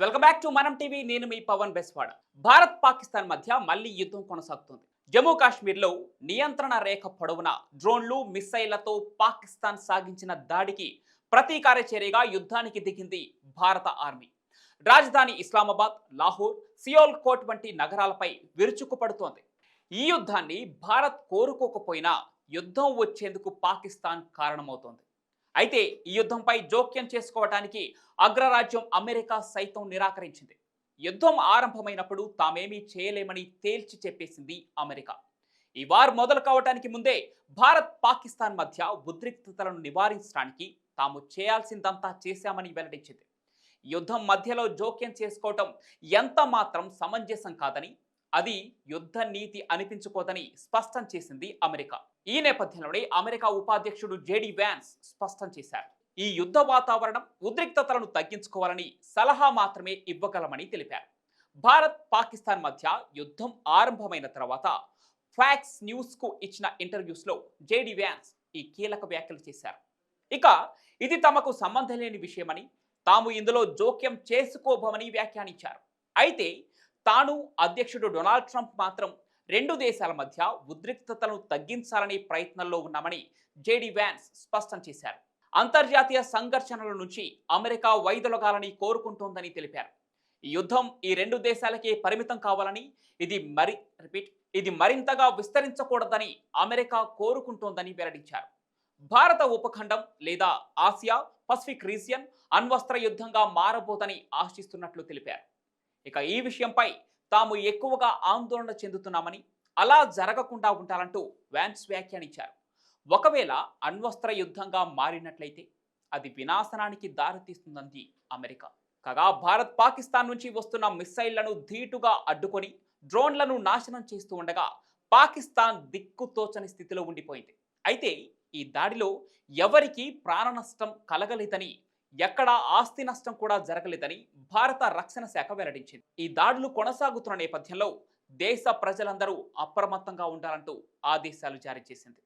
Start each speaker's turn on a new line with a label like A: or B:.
A: Welcome back to Manam TV నేను మీ పవన్ బెస్వాడ. భారత్ పాకిస్తాన్ మధ్య మళ్ళీ యుద్ధం కొనసాగుతుంది. జమ్మూ కాశ్మీర్లో నియంత్రణ రేఖ పొడవున డ్రోన్లు మిస్సైళ్ళతో పాకిస్తాన్ సాగించిన దాడికి ప్రతీకార చర్యగా యుద్ధానికి దిగింది భారత ఆర్మీ. రాజధాని ఇస్లామాబాద్ లాహోర్ సియోల్ కోట్ వంటి నగరాలపై విరుచుకుపడుతోంది. ఈ యుద్ధాన్ని భారత్ కోరుకోకపోయినా యుద్ధం వచ్చేందుకు పాకిస్తాన్ కారణమవుతోంది. అయితే ఈ యుద్ధంపై జోక్యం చేసుకోవటానికి అగ్రరాజ్యం అమెరికా సైతం నిరాకరించింది. యుద్ధం ఆరంభమైనప్పుడు తామేమీ చేయలేమని తేల్చి చెప్పేసింది అమెరికా. ఈ వార్ మొదలు కావటానికి ముందే భారత్ పాకిస్తాన్ మధ్య ఉద్రిక్తతలను నివారించడానికి తాము చేయాల్సిందంతా చేశామని వెల్లడించింది. యుద్ధం మధ్యలో జోక్యం చేసుకోవటం ఎంత మాత్రం సమంజసం కాదని అది యుద్ధ నీతి అనిపించుకోదని స్పష్టం చేసింది అమెరికా. ఈ నేపథ్యంలోనే అమెరికా ఉపాధ్యక్షుడు జేడీ వ్యాన్స్ స్పష్టం చేశారు. ఈ యుద్ధ వాతావరణం ఉద్రిక్తతలను తగ్గించుకోవాలని సలహా మాత్రమే ఇవ్వగలమని తెలిపారు. భారత్ పాకిస్తాన్ మధ్య యుద్ధం ఆరంభమైన తర్వాత ఫ్యాక్స్ న్యూస్కు ఇచ్చిన ఇంటర్వ్యూస్లో జేడీ వ్యాన్స్ ఈ కీలక వ్యాఖ్యలు చేశారు. ఇక ఇది తమకు సంబంధం లేని విషయమని తాము ఇందులో జోక్యం చేసుకోబోమని వ్యాఖ్యానించారు. అయితే తాను అధ్యక్షుడు డొనాల్డ్ ట్రంప్ మాత్రం రెండు దేశాల మధ్య ఉద్రిక్తతను తగ్గించాలనే ప్రయత్నంలో ఉన్నామని జేడీ వ్యాన్స్ స్పష్టం చేశారు. అంతర్జాతీయ సంఘర్షణల నుంచి అమెరికా వైదొలగాలని కోరుకుంటోందని తెలిపారు. ఈ యుద్ధం ఈ రెండు దేశాలకే పరిమితం కావాలని ఇది మరి రిపీట్ ఇది మరింతగా విస్తరించకూడదని అమెరికా కోరుకుంటోందని వెల్లడించారు. భారత ఉపఖండం లేదా ఆసియా పసిఫిక్ రీజియన్ అణ్వస్త్ర యుద్ధంగా మారబోదని ఆశిస్తున్నట్లు తెలిపారు. ఇక ఈ విషయంపై తాము ఎక్కువగా ఆందోళన చెందుతున్నామని అలా జరగకుండా ఉండాలంటూ వ్యాన్స్ వ్యాఖ్యానించారు. ఒకవేళ అణ్వస్త్ర యుద్ధంగా మారినట్లయితే అది వినాశనానికి దారితీస్తుందంది అమెరికా. కాగా భారత్ పాకిస్తాన్ నుంచి వస్తున్న మిస్సైళ్ళను ధీటుగా అడ్డుకొని డ్రోన్లను నాశనం చేస్తూ ఉండగా పాకిస్తాన్ దిక్కుతోచని స్థితిలో ఉండిపోయింది. అయితే ఈ దాడిలో ఎవరికీ ప్రాణ నష్టం కలగలేదని ఎక్కడా ఆస్తి నష్టం కూడా జరగలేదని భారత రక్షణ శాఖ వెల్లడించింది. ఈ దాడులు కొనసాగుతున్న నేపథ్యంలో దేశ ప్రజలందరూ అప్రమత్తంగా ఉండాలంటూ ఆదేశాలు జారీ చేసింది.